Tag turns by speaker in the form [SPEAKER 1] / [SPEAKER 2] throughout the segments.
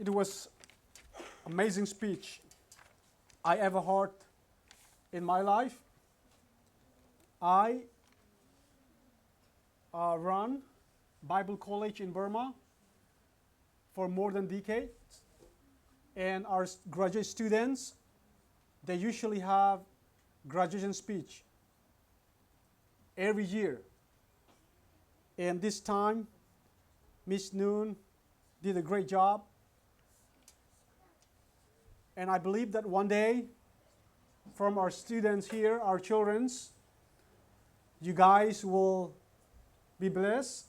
[SPEAKER 1] it was amazing speech I ever heard in my life. I uh, run Bible College in Burma for more than decades, and our graduate students they usually have graduation speech every year. And this time, Miss Noon did a great job. And I believe that one day, from our students here, our children's, you guys will be blessed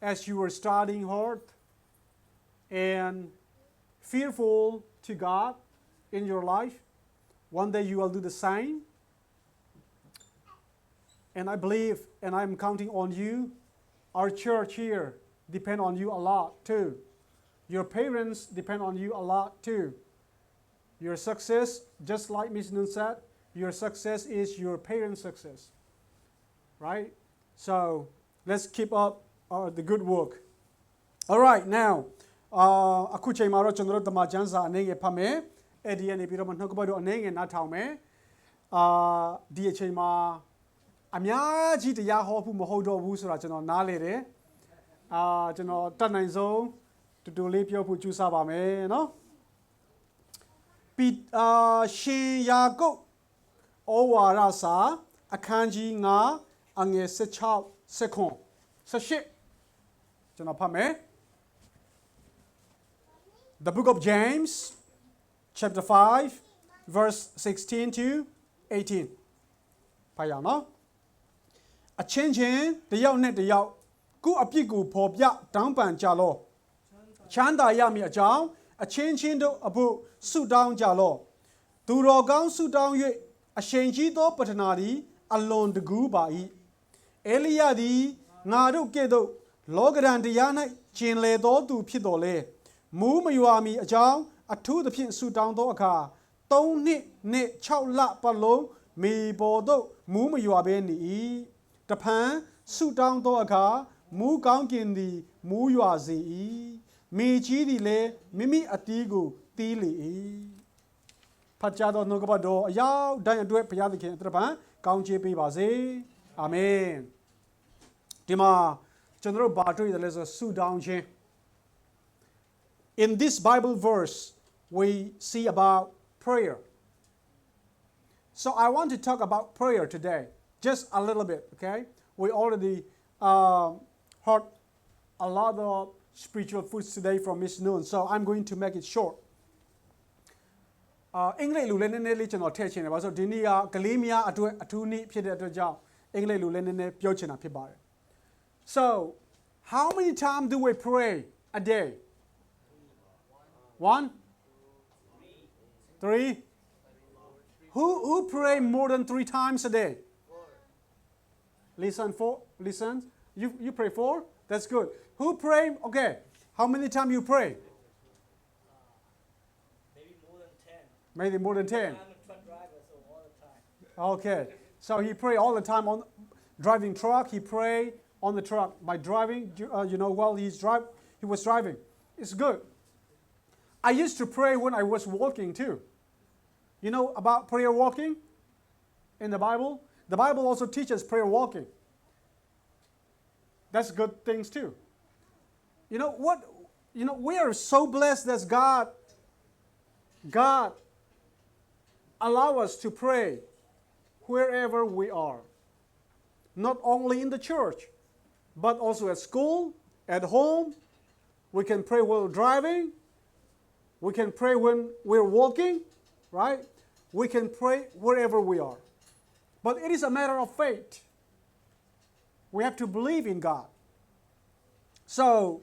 [SPEAKER 1] as you are studying hard and fearful to God in your life. One day you will do the same. And I believe and I'm counting on you. Our church here depend on you a lot too. Your parents depend on you a lot too. Your success, just like Ms. Nun said, your success is your parents' success. Right? So let's keep up uh, the good work. All right, now အာအခုချိန်မှာတော့ကျွန်တော်တို့တမချန်းစာအနေငယ်ဖတ်မယ်။အဲ့ဒီကနေပြီးတော့မှနှုတ်ကပတ်တော်အနေငယ်နားထောင်မယ်။အာဒီအချိန်မှာအများကြီးတရားဟောဖို့မဟုတ်တော့ဘူးဆိုတာကျွန်တော်နားလေတယ်။အာကျွန်တော်တတ်နိုင်ဆုံးတူတူလေးပြောဖို့ကြိုးစားပါမယ်နော်။ ပီအာရှင်ယာကုပ်ဩဝါဒစာအခန်းကြီး9အငယ်16စက္ကွန်18ကျွန်တော်ဖတ်မယ်။ The book of James, chapter 5, verse 16 to 18. ဖတ်ရအောင်နော်အချင်းချင်းတယောက်နဲ့တယောက်ကိုယ့်အပြစ်ကိုဖော်ပြတောင်းပန်ကြလော့ချမ်းသာရမည်အကြောင်း အချင်းချင်းတို့အဖို့ဆုတောင်းကြလော့သူတော်ကောင်းဆုတောင်း၍အရှင်ကြီးသောပတ္ထနာသည်အလွန်တကူးပါ၏အေလိယသည်ငါတို့ကဲ့သို့လောကရန်တရား၌ကျင်လေသောသူဖြစ်တော်လေမူးမယွာမီအကြောင်းအထူးသဖြင့်ဆုတောင်းသောအခါ၃နှစ်နှစ်6လပတ်လုံးမိဘော်တို့မူးမယွာဘဲနေ၏တဖန်ဆုတောင်းသောအခါမူးကောင်းကင်သည်မူးယွာစေ၏ မိကြီးသည်လည်းမိမိအတီးကိုတီးလေ၏ဖတ်ကြားသောနှုတ်ကပတ်တော်အရောက်တိုင်းအတွက်ဘုရားသခင်အထက်ပံကောင်းချီးပေးပါစေအာမင်ဒီမှာကျွန်တော်တို့ဘာတွေ့တယ်လဲဆိုဆုတောင်းခြင်း In this Bible verse, we see about prayer. So I want to talk about prayer today, just a little bit, okay? We already um, heard a lot of spiritual foods today from Miss Noon, so I'm going to make it short. အာအင်္ဂလိပ်လူလည်းနည်းနည်းလေးကျွန်တော်ထည့်ချင်တယ်ပါဆိုတော့ဒီနေ့ကကလေးများအတွက်အထူးနေ့ဖြစ်တဲ့အတွက်ကြောင့်အင်္ဂလိပ်လူလည်းနည်းနည်းပြောချင်တာဖြစ်ပါတယ် So how many times do we pray a day? One? Three? Who, who pray more than three times a day? Listen, four. Listen. You, you pray four? That's good. Who pray? Okay. How many times you pray?
[SPEAKER 2] Maybe more than 10.
[SPEAKER 1] Maybe more than 10.
[SPEAKER 2] I'm a truck driver, so all the time.
[SPEAKER 1] Okay. So he pray all the time on driving truck. He pray on the truck by driving. you- Uh, you know, while he's drive, he was driving. It's good. I used to pray when I was walking too. You know about prayer walking in the Bible? The Bible also teaches prayer walking. That's good things too. You know what? You know we are so blessed that God, God, allow us to pray wherever we are. Not only in the church, but also at school, at home. We can pray while driving. We can pray when we're walking, right? We can pray wherever we are. But it is a matter of faith. We have to believe in God. So,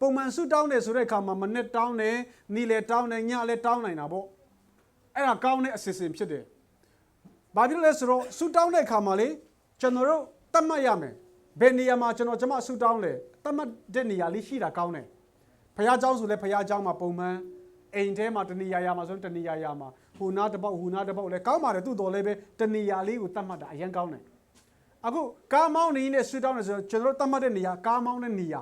[SPEAKER 1] ပုံမှန်ဆုတောင်းတယ်ဆိုတဲ့အခါမှာမနဲ့တောင်းတယ်နေ့လည်းတောင်းတယ်ညလည်းတောင်းနိုင်တာပေါ့အဲ့ဒါကောင်းတဲ့အစီအစဉ်ဖြစ်တယ်ဘာဖြစ်လို့လဲဆိုတော့ဆုတောင်းတဲ့အခါမှာလေကျွန်တော်တို့တတ်မှတ်ရမယ်ဘယ်နေရာမှာကျွန်တော်ကျမဆုတောင်းလဲတတ်မှတ်တဲ့နေရာလေးရှိတာကောင်းတယ်ဖခင်เจ้าဆိုလဲဖခင်เจ้าမှာပုံမှန်အိမ်ထဲမှာတနေရာရာမှာဆိုရင်တနေရာရာမှာဟိုနားတစ်ပေါက်ဟိုနားတစ်ပေါက်လဲကောင်းပါတယ်သူ့တော်လည်းပဲတနေရာလေးကိုတတ်မှတ်တာအရင်ကောင်းတယ် အခုကားမောင်းနေနဲ့ဆွတောင်းနေဆိုတော့ကျွန်တော်တို့တတ်မှတ်တဲ့နေရာကားမောင်းတဲ့နေရာ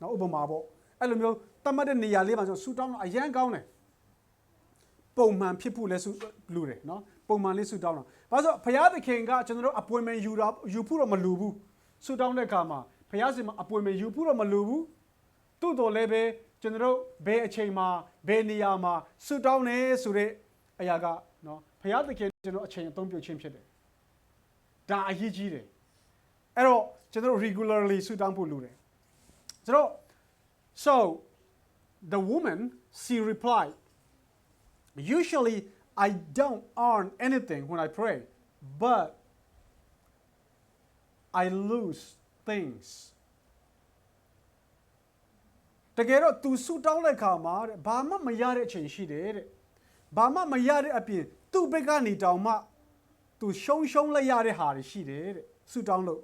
[SPEAKER 1] နော်ဥပမာပေါ့ အဲ့လိုမျိုးတတ်မှတ်တဲ့နေရာလေးမှာဆိုဆွတောင်းတော့အရန်ကောင်းတယ်ပုံမှန်ဖြစ်ဖို့လဲဆွလူတယ်နော်ပုံမှန်လေးဆွတောင်းတာဘာလို့ဆိုဘုရားသခင်ကကျွန်တော်တို့အပွင့်မဲ့ယူတာယူဖို့တော့မလူဘူးဆွတောင်းတဲ့အခါမှာဘုရားရှင်မှာအပွင့်မဲ့ယူဖို့တော့မလူဘူးတိုးတော်လည်းပဲကျွန်တော်တို့ဘယ်အချိန်မှာဘယ်နေရာမှာဆွတောင်းနေဆိုတဲ့အရာကနော်ဘုရားသခင်ကျွန်တော်အချိန်အသုံးပြုခြင်းဖြစ်တယ်ဒါအရေးကြီးတယ်အဲ့တော့ကျွန်တော်တို့ regularly ဆူတောင်းဖို့လိုတယ်ကျွန်တော် so the woman she replied usually i don't earn anything when i pray but i lose things တကယ်တော့ तू ဆူတောင်းတဲ့ခါမှာတဲ့ဘာမှမရတဲ့အချိန်ရှိတယ်တဲ့ဘာမှမရတဲ့အပြင်သူ့ဘက်ကနေတောင်မှ तू ရှုံးရှုံးလိုက်ရတဲ့ဟာတွေရှိတယ်တဲ့ဆူတောင်းလို့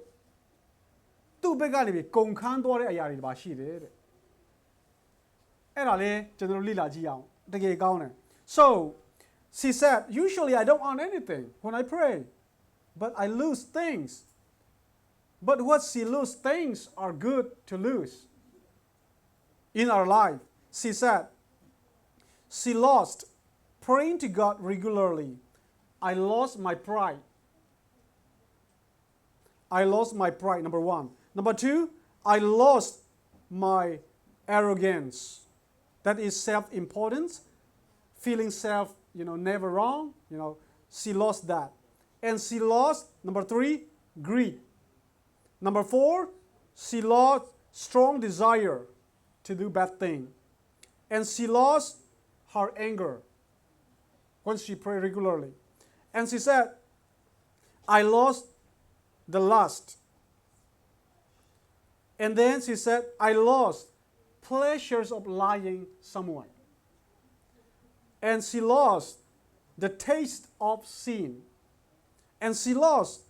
[SPEAKER 1] သူ့ဘက်ကနေပြီးကုန်ခန်းသွားတဲ့အရာတွေပါရှိတယ်တဲ့ အဲ့ဒါလေးကျွန်တော်တို့လေ့လာကြည့်အောင်တကယ်ကောင်းတယ် so she said usually i don't earn anything when i pray but i lose things but what she lose things are good to lose in our life she said she lost praying to god regularly i lost my pride I lost my pride, number one. Number two, I lost my arrogance. That is self-importance, feeling self, you know, never wrong. You know, she lost that. And she lost, number three, greed. Number four, she lost strong desire to do bad thing. And she lost her anger when she prayed regularly. And she said, I lost the lust. And then she said, I lost pleasures of lying someone. And she lost the taste of sin. And she lost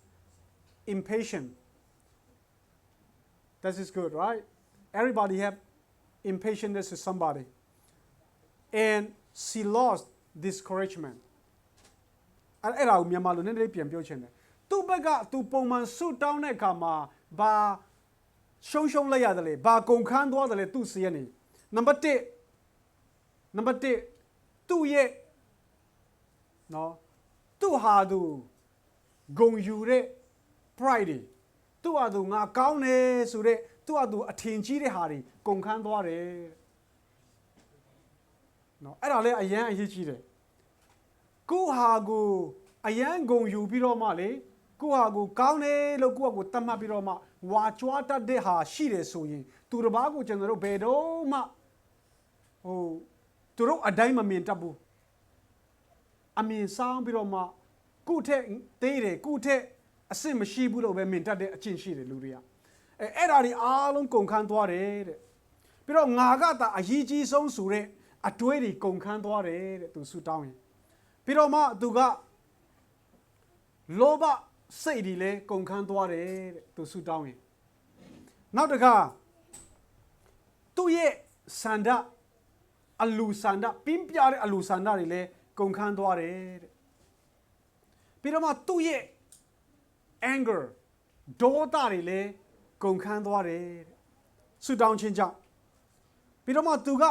[SPEAKER 1] impatience. That is good, right? Everybody have impatience to somebody. And she lost discouragement. အဲ့အဲ့ဒါကိုမြန်မာလိုနည်းနည်းပြန်ပြောချင်တယ်သူ့ဘက်ကသူပုံမှန်ဆုတောင်းတဲ့အခါမှာဘာ ရှုံးရှုံးလိုက်ရတယ်လေဘာကုန်ခန်းသွားတယ်လေသူ့စီရနေနံပါတ်1နံပါတ်1သူ့ရဲ့နော်သူ့ဟာသူဂုံယူတဲ့ pride တွေသူ့ဟာသူငါကောင်းတယ်ဆိုတဲ့သူ့ဟာသူအထင်ကြီးတဲ့ဟာတွေကုန်ခန်းသွားတယ်နော်အဲ့ဒါလည်းအရန်အရေးကြီးတယ်ကိုယ့်ဟာကိုအယံဂုံယူပြီးတော့မှလေကိုယ့်ဟာကိုကောင်းတယ်လို့ကိုယ့်ဟာကိုတတ်မှတ်ပြီးတော့မှ ဝါကြွားတတ်တဲ့ဟာရှိတယ်ဆိုရင်သူတစ်ပါးကိုကျွန်တော်တို့ဘယ်တော့မှဟိုသူတို့အတိုင်းမမြင်တတ်ဘူးအမြင်ဆောင်ပြီးတော့မှကိုယ့်ထက်သေးတယ်ကိုယ့်ထက်အစ်စ်မရှိဘူးလို့ပဲမြင်တတ်တဲ့အချင်းရှိတယ်လူတွေကအဲအဲ့ဒါတွေအားလုံးကုန်ခန်းသွားတယ်တဲ့ပြီးတော့ငါကသာအရေးကြီးဆုံးဆိုတဲ့အတွေးတွေကုန်ခန်းသွားတယ်တဲ့သူဆူတောင်းရင်ပြီးတော့မှသူကလောဘ စိတ်တွေလည်းကုန်ခန်းသွားတယ်တဲ့သူဆူတောင်းရင်နောက်တစ်ခါသူ့ရဲ့စန္ဒအလူစန္ဒပြင်းပြတဲ့အလူစန္ဒတွေလည်းကုန်ခန်းသွားတယ်တဲ့ပြီးတော့မှသူ့ရဲ့ anger ဒေါသတွေလည်းကုန်ခန်းသွားတယ်တဲ့ဆူတောင်းခြင်းကြောင့်ပြီးတော့မှသူက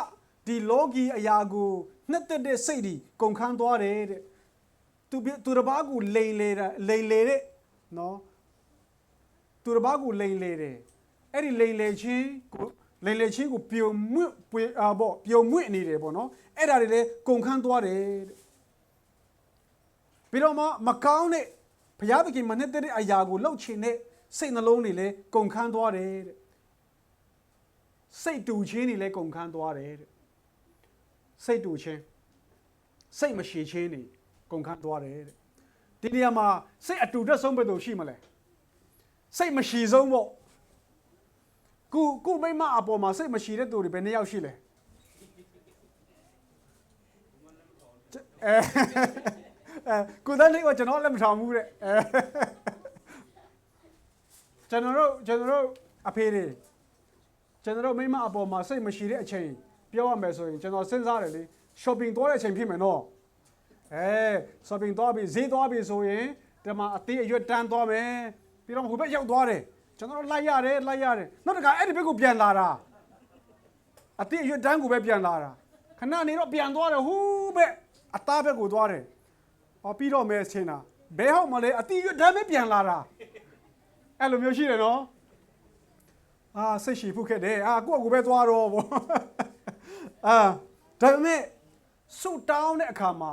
[SPEAKER 1] ဒီလောကီအရာကိုနှစ်သက်တဲ့စိတ်တွေကုန်ခန်းသွားတယ်တဲ့ သူပြသူတစ်ပါးကိုလိန်လေတာလိန်လေတဲ့နော်သူတစ်ပါးကိုလိန်လေတယ်အဲ့ဒီလိန်လေချင်းကိုလိန်လေချင်းကိုပြုံမွတ်ပွေအာပေါ့ပြုံမွတ်နေတယ်ပေါ့နော်အဲ့ဒါတွေလည်းကုန်ခန်းသွားတယ်တဲ့ပြီးတော့မှမကောင်းတဲ့ဘုရားသခင်မနှစ်သက်တဲ့အရာကိုလှုပ်ချင်တဲ့စိတ်နှလုံးတွေလည်းကုန်ခန်းသွားတယ်တဲ့စိတ်တူချင်းတွေလည်းကုန်ခန်းသွားတယ်တဲ့စိတ်တူချင်းစိတ်မရှိချင်းနေ ကုန်ခန်းသွားတယ်တဲ့ဒီနေရာမှာစိတ်အတူတက်ဆုံးဘယ်သူရှိမလဲစိတ်မရှိဆုံးပေါ့ကိုကိုမိမအပေါ်မှာစိတ်မရှိတဲ့သူတွေဘယ်နှစ်ယောက်ရှိလဲအဲအဲကိုတန်းလေးကကျွန်တော်လည်းမထောင်ဘူးတဲ့အဲကျွန်တော်တို့ကျွန်တော်တို့အဖေတွေကျွန်တော်တို့မိမအပေါ်မှာစိတ်မရှိတဲ့အချိန်ပြောရမယ်ဆိုရင်ကျွန်တော်စဉ်းစားတယ်လေ shopping သွားတဲ့အချိန်ဖြစ်မယ်နော် အဲ shopping သွားပြီဈေးသွားပြီဆိုရင်ဒီမှာအသေးအရွက်တန်းသွားမယ်ပြီးတော့ဟိုဘက်ရောက်သွားတယ်ကျွန်တော်တို့လိုက်ရတယ်လိုက်ရတယ်နောက်တစ်ခါအဲ့ဒီဘက်ကိုပြန်လာတာအသေးအရွက်တန်းကိုပဲပြန်လာတာခဏနေတော့ပြန်သွားတယ်ဟူးဘက်အသားဘက်ကိုသွားတယ်ဟောပြီးတော့မဲချင်းတာဘဲဟောက်မလဲအတီးရွတ်တမ်းပဲပြန်လာတာအဲ့လိုမျိုးရှိတယ်နော်အာစိတ်ရှိဖုတ်ခဲ့တယ်အာကိုယ့်အကူပဲသွားတော့ဗောအာဒါပေမဲ့ဆုတောင်းတဲ့အခါမှာ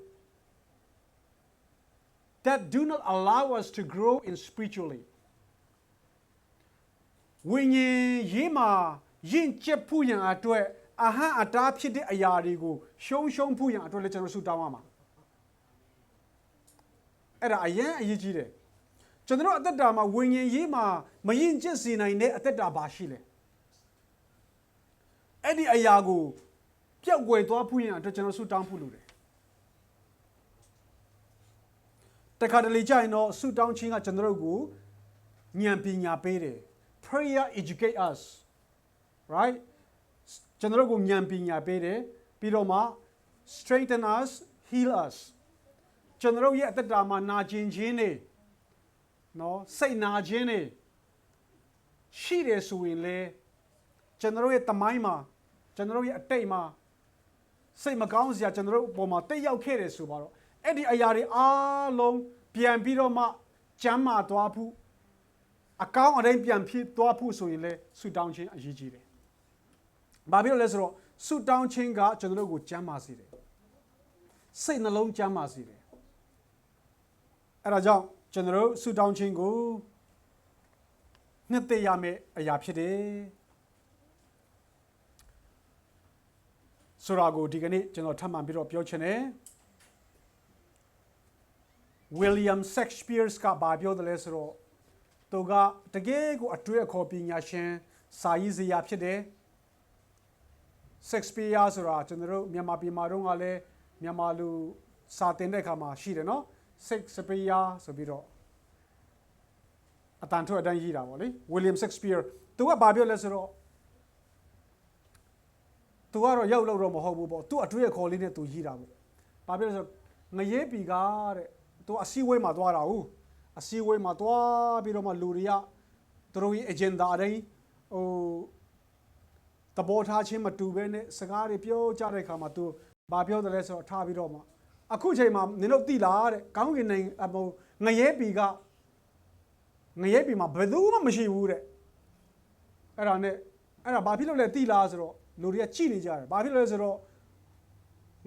[SPEAKER 1] that do not allow us to grow in spiritually. ဝိညာဉ်ရေးမှာယဉ်ကျက်ဖို့ရန်အတွက်အဟံအတားဖြစ်တဲ့အရာတွေကိုရှုံးရှုံးဖို့ရန်အတွက်လည်းကျွန်တော်ဆုတောင်းရမှာအဲ့ဒါအရင်အရေးကြီးတယ်ကျွန်တော်တို့အသက်တာမှာဝိညာဉ်ရေးမှာမရင်ကျက်စေနိုင်တဲ့အသက်တာဘာရှိလဲအဲ့ဒီအရာကိုပျောက်ကွယ်သွားဖို့ရင်အတွက်ကျွန်တော်ဆုတောင်းဖို့လိုတယ် တခါတလေကြာရင်တော့ဆုတောင်းခြင်းကကျွန်တော်တို့ကိုဉာဏ်ပညာပေးတယ် prayer educate us right ကျွန်တော်တို့ကိုဉာဏ်ပညာပေးတယ်ပြီးတော့မှ strengthen us heal us ကျွန်တော်တို့ရဲ့အသက်တာမှာနာကျင်ခြင်းတွေနော်စိတ်နာခြင်းတွေရှိတယ်ဆိုရင်လေကျွန်တော်တို့ရဲ့တမိုင်းမှာကျွန်တော်တို့ရဲ့အတိတ်မှာစိတ်မကောင်းစရာကျွန်တော်တို့အပေါ်မှာတိတ်ရောက်ခဲ့တယ်ဆိုပါတော့ အဲ့ဒီအရာတွေအားလုံးပြန်ပြီးတော့မှကျမ်းမာသွားဖို့အကောင်းအတိုင်းပြန်ဖြစ်သွားဖို့ဆိုရင်လေဆူတောင်းခြင်းအရေးကြီးတယ်။ဘာဖြစ်လို့လဲဆိုတော့ဆူတောင်းခြင်းကကျွန်တော်တို့ကိုကျမ်းမာစေတယ်။စိတ်နှလုံးကျမ်းမာစေတယ်။အဲ့ဒါကြောင့်ကျွန်တော်တို့ဆူတောင်းခြင်းကိုနှစ်သိရမယ့်အရာဖြစ်တယ်ဆိုတာကိုဒီကနေ့ကျွန်တော်ထပ်မံပြီးတော့ပြောချင်တယ် William Shakespeare ကဘာပြောတယ်လဲဆိုတော့သူကတကယ်ကိုအတွေ့အခေါ်ပညာရှင်စာရေးစရာဖြစ်တယ် Shakespeare ဆိုတာကျွန်တော်တို့မြန်မာပြည်မှာတော့ကလည်းမြန်မာလူစာတင်တဲ့အခါမှာရှိတယ်နော် Shakespeare ဆိုပြီးတော့အတန်ထွက်အတန်းရေးတာပေါ့လေ William Shakespeare သူကဘာပြောလဲဆိုတော့သူကတော့ရောက်လို့တော့မဟုတ်ဘူးပေါ့သူအတွေ့အခေါ်လေးနဲ့သူရေးတာပေါ့ဘာပြောလဲဆိုတော့ငရဲပီကားတဲ့ သူအစည်းအဝေးမှာသွားတာဟုတ်အစည်းအဝေးမှာသွားပြီးတော့မှလူတွေကသူတို့ရဲ့ agenda တိုင်းဟိုတဘောထားချင်းမတူဘဲနဲ့စကားတွေပြောကြတဲ့အခါမှာသူဘာပြောတယ်လဲဆိုတော့ထားပြီးတော့မှအခုချိန်မှာနင်တို့သိလားတဲ့ကောင်းကင်နိုင်အဟိုငရဲပီကငရဲပီမှာဘယ်သူမှမရှိဘူးတဲ့အဲ့ဒါနဲ့အဲ့ဒါဘာဖြစ်လို့လဲသိလားဆိုတော့လူတွေကကြည်နေကြတယ်ဘာဖြစ်လို့လဲဆိုတော့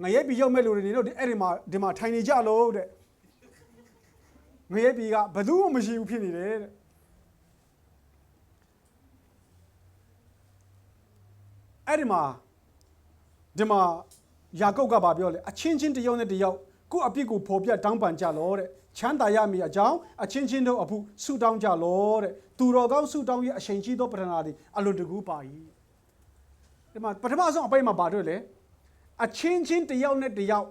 [SPEAKER 1] ငရဲပီရောက်မဲ့လူတွေနေတော့အဲ့ဒီမှာဒီမှာထိုင်နေကြလို့တဲ့ ငရဲပီကဘယ်သူမှမရှိဘူးဖြစ်နေတယ်တဲ့အဲ့ဒီမှာဒီမှာယာကုပ်ကဘာပြောလဲအချင်းချင်းတစ်ယောက်နဲ့တစ်ယောက်ကိုယ့်အပြစ်ကိုဖော်ပြတောင်းပန်ကြလောတဲ့ချမ်းသာရမည်အကြောင်းအချင်းချင်းတို့အဖို့ဆုတောင်းကြလောတဲ့သူတော်ကောင်းဆုတောင်းရဲ့အချိန်ကြီးသောပထနာသည်အလွန်တကူပါ၏ဒီမှာပထမဆုံးအပိုင်းမှာဘာတွေ့လဲအချင်းချင်းတစ်ယောက်နဲ့တစ်ယောက်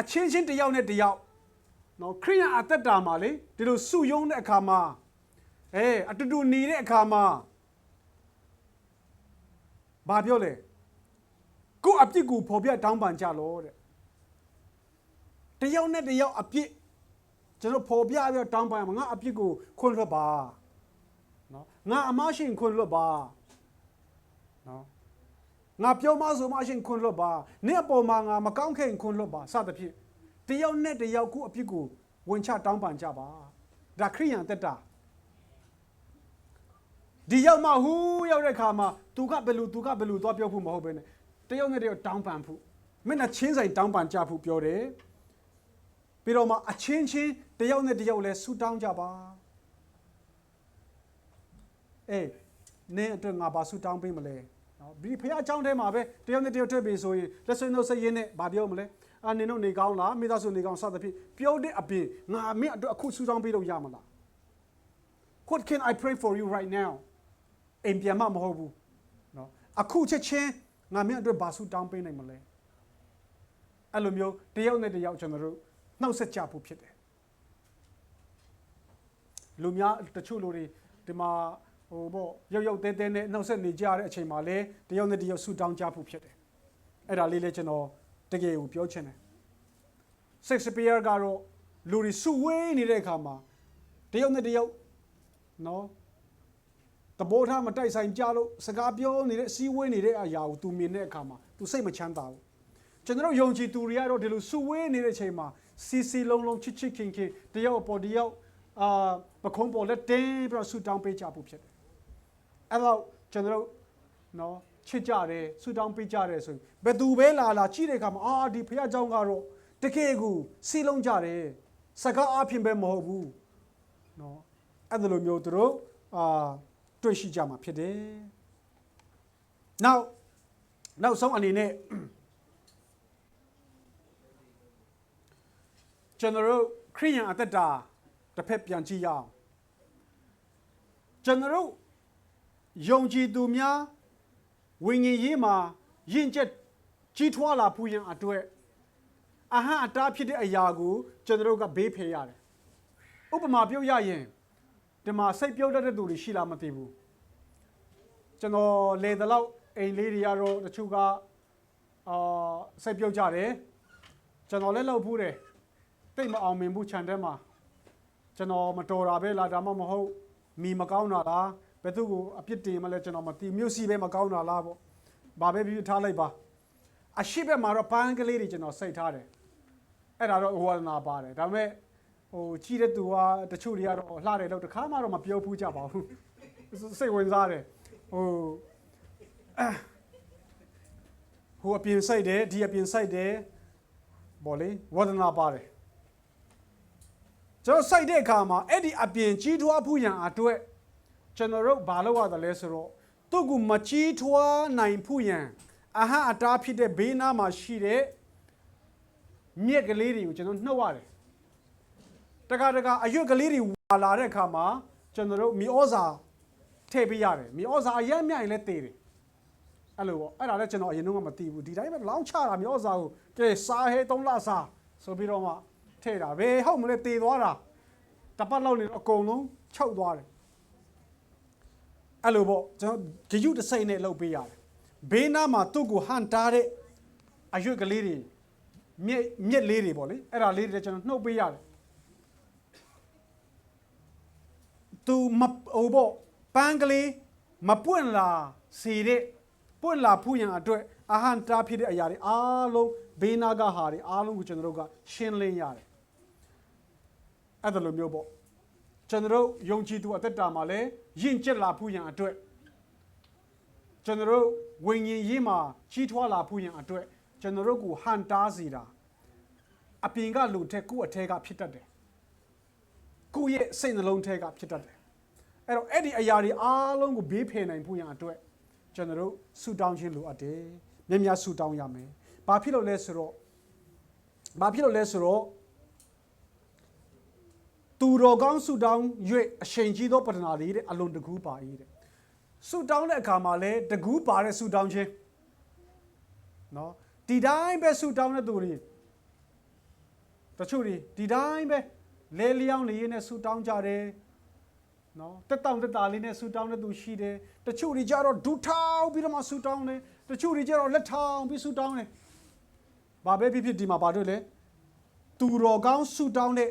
[SPEAKER 1] အချင်းချင်းတစ်ယောက်နဲ့တစ်ယောက် နော်ခရိယန်အသက်တာမှာလေဒီလိုစုယုံတဲ့အခါမှာအဲအတူတူနေတဲ့အခါမှာဘာပြောလဲကိုယ့်အပြစ်ကိုဖော်ပြတောင်းပန်ကြလောတဲ့တယောက်နဲ့တယောက်အပြစ်ကျွန်တော်ဖော်ပြပြီးတော့တောင်းပန်မှာငါအပြစ်ကိုခွင့်လွှတ်ပါနော်ငါအမရှိန်ခွင့်လွှတ်ပါနော်ငါပြောမဆိုမအရှင်ခွင့်လွှတ်ပါနေ့အပေါ်မှာငါမကောင်းခဲ့ရင်ခွင့်လွှတ်ပါစသဖြင့် တယောက်နဲ့တယောက်ကိုအပြစ်ကိုဝန်ချတောင်းပန်ကြပါဒါခရိယန်တက်တာဒီရောက်မှဟူးရောက်တဲ့ခါမှာသူကဘယ်လိုသူကဘယ်လိုသွားပြောဖို့မဟုတ်ပဲနဲ့တယောက်နဲ့တယောက်တောင်းပန်ဖို့မျက်နှာချင်းဆိုင်တောင်းပန်ကြဖို့ပြောတယ်ပြီးတော့မှအချင်းချင်းတယောက်နဲ့တယောက်လဲဆူတောင်းကြပါအေးနင်းအတွက်ငါဘာဆူတောင်းပေးမလဲနော်ဒီဖះအကြောင်းထဲမှာပဲတယောက်နဲ့တယောက်တွေ့ပြီဆိုရင်လက်ဆွေးနှုတ်ဆက်ရင်းနဲ့ဘာပြောမလဲ အာနင်တို့နေကောင်းလားမိသားစုနေကောင်းစသဖြင့်ပြောတဲ့အပြင်ငါမင်းအတွက်အခုဆူတောင်းပေးလို့ရမလား What can I pray for you right now အိမ်ပြန်မမဟုတ်ဘူးနော်အခုချက်ချင်းငါမင်းအတွက်ဘာဆူတောင်းပေးနိုင်မလဲအဲ့လိုမျိုးတယောက်နဲ့တယောက်ကျွန်တော်တို့နှုတ်ဆက်ကြဖို့ဖြစ်တယ်လူများတချို့လူတွေဒီမှာဟိုပေါ့ရောက်ရောက်တဲတဲနဲ့နှုတ်ဆက်နေကြတဲ့အချိန်မှာလဲတယောက်နဲ့တယောက်ဆူတောင်းကြဖို့ဖြစ်တယ်အဲ့ဒါလေးလဲကျွန်တော် တကယ်ကိုပြောချင်တယ် Shakespeare ကတော့လူတွေစုဝေးနေတဲ့အခါမှာတယောက်နဲ့တယောက်နော်တဘောထားမတိုက်ဆိုင်ကြလို့စကားပြောနေတဲ့အစည်းအဝေးနေတဲ့အရာကို तू မြင်တဲ့အခါမှာ तू စိတ်မချမ်းသာဘူးကျွန်တော်တို့ယုံကြည်သူတွေကတော့ဒီလိုစုဝေးနေတဲ့အချိန်မှာစီစီလုံးလုံးချစ်ချစ်ခင်ခင်တယောက်အပေါ်တယောက်အာပခုံးပေါ်လက်တင်းပြီးတော့ဆူတောင်းပေးကြဖို့ဖြစ်တယ်အဲ့တော့ကျွန်တော်တို့နော် ချစ်ကြတယ်ဆူတောင်းပေးကြတယ်ဆိုရင်ဘယ်သူပဲလာလာကြည့်တဲ့အခါမှာအာဒီဖခင်เจ้าကတော့တကယ်ကိုစီလုံးကြတယ်စကားအပြင်ပဲမဟုတ်ဘူး နော်အဲ့ဒါလိုမျိုးသူတို့အာတွေ့ရှိကြမှာဖြစ်တယ်။ Now နောက်ဆုံးအနေနဲ့ကျွန်တော်တို့ခရိယန်အသက်တာတစ်ဖက်ပြန်ကြည့်ရအောင်ကျွန်တော်တို့ယုံကြည်သူများ ဝိညာဉ်ရေးမှာယဉ်ကျက်ကြီးထွားလာဖူးရန်အတွက်အဟံအတားဖြစ်တဲ့အရာကိုကျွန်တော်တို့ကဘေးဖယ်ရတယ်ဥပမာပြုတ်ရရင်ဒီမှာစိတ်ပြုတ်တတ်တဲ့သူတွေရှိလားမသိဘူးကျွန်တော်လေတလောက်အိမ်လေးတွေကတော့တချို့ကအာစိတ်ပြုတ်ကြတယ်ကျွန်တော်လည်းလောက်ဖူးတယ်တိတ်မအောင်မြင်ဘူးခြံထဲမှာကျွန်တော်မတော်တာပဲလားဒါမှမဟုတ်မိမကောင်းတာလား ဘယ်သူကိုအပြစ်တင်မလဲကျွန်တော်မသိမြို့စီပဲမကောင်းတာလားပေါ့ဘာပဲဖြစ်ဖြစ်ထားလိုက်ပါအရှိဘက်မှာတော့ပန်းကလေးတွေကျွန်တော်စိတ်ထားတယ်အဲ့ဒါတော့ဝါဒနာပါတယ်ဒါပေမဲ့ဟိုကြီးတဲ့သူကတချို့တွေကတော့လှတယ်လို့တခါမှတော့မပြောဘူးကြပါဘူးစိတ်ဝင်စားတယ်ဟိုအာဟိုအပြင်ဆိုင်တယ်ဒီအပြင်ဆိုင်တယ်ဘောလေဝဒနာပါတယ်ကျွန်တော်စိုက်တဲ့အခါမှာအဲ့ဒီအပြင်ကြီးထွားဖို့ရန်အတွက် ကျွန်တော်တို့ဘာလုပ်ရတယ်လဲဆိုတော့သူ့ကိုမကြီးထွားနိုင်ဖို့ရန်အဟံအတားဖြစ်တဲ့ဘေးနားမှာရှိတဲ့မြက်ကလေးတွေကိုကျွန်တော်နှုတ်ရတယ်တခါတခါအရွက်ကလေးတွေဝါလာတဲ့အခါမှာကျွန်တော်တို့မီဩဇာထည့်ပေးရတယ်မီဩဇာအရက်မြရင်လည်းတည်တယ်အဲ့လိုပေါ့အဲ့ဒါလည်းကျွန်တော်အရင်တော့မသိဘူးဒီတိုင်းပဲလောင်းချတာမီဩဇာကိုကဲစားဟဲသုံးလစားဆိုပြီးတော့မှထည့်တာဘယ်ဟုတ်မလဲတည်သွားတာတပတ်လောက်နေတော့အကုန်လုံးခြောက်သွားတယ် အဲ့လိုပေါ့ကျွန်တော်ဂယုတစိမ့်နဲ့လှုပ်ပေးရတယ်ဘေးနားမှာသူ့ကိုဟန်တားတဲ့အရွက်ကလေးတွေမြက်မြက်လေးတွေပေါ့လေအဲ့ဒါလေးတွေကျွန်တော်နှုတ်ပေးရတယ်သူမဟိုပေါ့ပန်းကလေးမပွင့်လာစီတဲ့ပွင့်လာဖူးရန်အတွက်အဟံတာဖြစ်တဲ့အရာတွေအားလုံးဘေးနာကဟာတွေအားလုံးကိုကျွန်တော်တို့ကရှင်းလင်းရတယ်အဲ့ဒါလိုမျိုးပေါ့ ကျွန်တော်တို့ယုံကြည်သူအသက်တာမှာလည်းယဉ်ကျက်လာဖူးရန်အတွက်ကျွန်တော်တို့ဝိညာဉ်ရေးမှာကြီးထွားလာဖူးရန်အတွက်ကျွန်တော်တို့ကိုဟန်တားစီတာအပြင်ကလူထက်ကိုယ့်အထက်ကဖြစ်တတ်တယ်ကိုယ့်ရဲ့စိတ်နှလုံးထဲကဖြစ်တတ်တယ်အဲ့တော့အဲ့ဒီအရာတွေအားလုံးကိုဘေးဖယ်နိုင်ဖို့ရန်အတွက်ကျွန်တော်တို့ဆူတောင်းခြင်းလိုအပ်တယ်မြတ်မြတ်ဆူတောင်းရမယ်ဘာဖြစ်လို့လဲဆိုတော့ဘာဖြစ်လို့လဲဆိုတော့ သူတော်ကောင်းဆူတောင်း၍အချိန်ကြီးသောပတနာလေးတဲ့အလွန်တကူပါ၏တဲ့ဆူတောင်းတဲ့အခါမှာလဲတကူပါတဲ့ဆူတောင်းခြင်းနော်ဒီတိုင်းပဲဆူတောင်းတဲ့သူတွေတချို့တွေဒီတိုင်းပဲလဲလျောင်းနေရင်းနဲ့ဆူတောင်းကြတယ်နော်တက်တောင့်တက်တာလေးနဲ့ဆူတောင်းတဲ့သူရှိတယ်တချို့တွေကြတော့ဒူထောင်ပြီးတော့မှဆူတောင်းတယ်တချို့တွေကြတော့လက်ထောင်ပြီးဆူတောင်းတယ်ဘာပဲဖြစ်ဖြစ်ဒီမှာဘာတွေ့လဲသူတော်ကောင်းဆူတောင်းတဲ့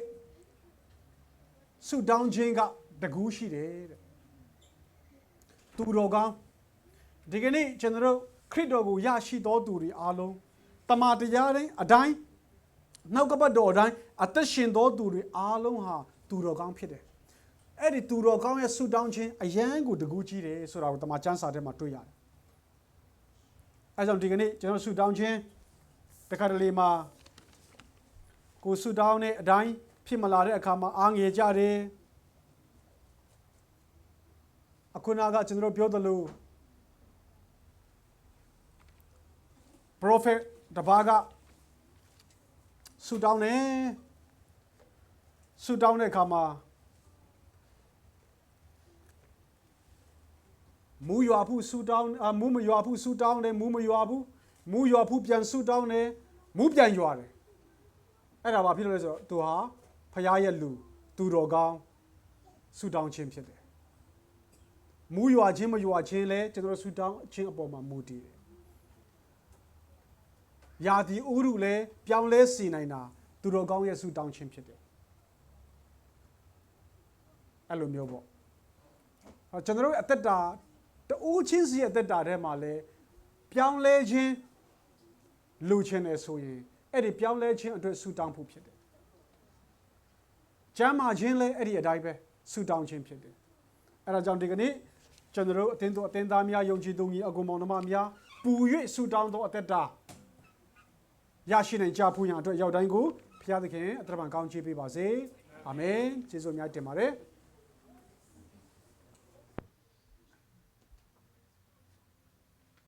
[SPEAKER 1] ဆူတောင်းခြင်းကတကူးရှိတယ်တဲ့သူတော်ကောင်းဒီကနေ့ကျွန်တော်တို့ခရစ်တော်ကိုရရှိတော်သူတွေအားလုံးတမန်တရားတိုင်းအတိုင်းနောက်ကပတ်တော်အတိုင်းအသက်ရှင်သောသူတွေအားလုံးဟာသူတော်ကောင်းဖြစ်တယ်အဲ့ဒီသူတော်ကောင်းရဲ့ဆုတောင်းခြင်းအယံကိုတကူးကြီးတယ်ဆိုတာကိုတမန်ကျမ်းစာထဲမှာတွေ့ရတယ်အဲကြောင့်ဒီကနေ့ကျွန်တော်ဆုတောင်းခြင်းတခါတလေမှာကိုဆုတောင်းတဲ့အတိုင်း ဖြစ်မလာတဲ့အခါမှာအားငယ်ကြတယ်အခုနကကျွန်တော်ပြောသလို prophet တပါးကဆူတောင်းတယ်ဆူတောင်းတဲ့အခါမှာမူရွာဖို့ဆူတောင်းအာမူမရွာဖို့ဆူတောင်းတယ်မူမရွာဘူးမူရွာဖို့ပြန်ဆူတောင်းတယ်မူပြန်ရွာတယ်အဲ့ဒါဘာဖြစ်လို့လဲဆိုတော့သူဟာ ဖရားရဲ့လူသူတော်ကောင်းဆူတောင်းခြင်းဖြစ်တယ်မူရွာခြင်းမရွာခြင်းလဲကျွန်တော်တို့ဆူတောင်းခြင်းအပေါ်မှာမူတည်တယ်ယာတီဥရုလည်းပြောင်းလဲစေနိုင်တာသူတော်ကောင်းရဲ့ဆုတောင်းခြင်းဖြစ်တယ်အဲ့လိုမျိုးပေါ့ဟောကျွန်တော်တို့အသက်တာတူးချင်းစီရဲ့အသက်တာထဲမှာလည်းပြောင်းလဲခြင်းလူချင်းတယ်ဆိုရင်အဲ့ဒီပြောင်းလဲခြင်းအတွက်ဆုတောင်းဖို့ဖြစ်တယ် ကျမ်းမာခြင်းလည်းအဲ့ဒီအတိုင်းပဲဆုတောင်းခြင်းဖြစ်တယ်အဲ့ဒါကြောင့်ဒီကနေ့ကျွန်တော်တို့အသင်းတော်အသင်းသားများယုံကြည်သူကြီးအကုန်မောင်နှမများပူ၍ဆုတောင်းသောအသက်တာရရှိနိုင်ကြဖို့ရန်အတွက်ရောက်တိုင်းကိုဖခင်သခင်အထက်ပံကောင်းချီးပေးပါစေအာမင်ကျေးဇူးအများကြီးတင်ပါတယ်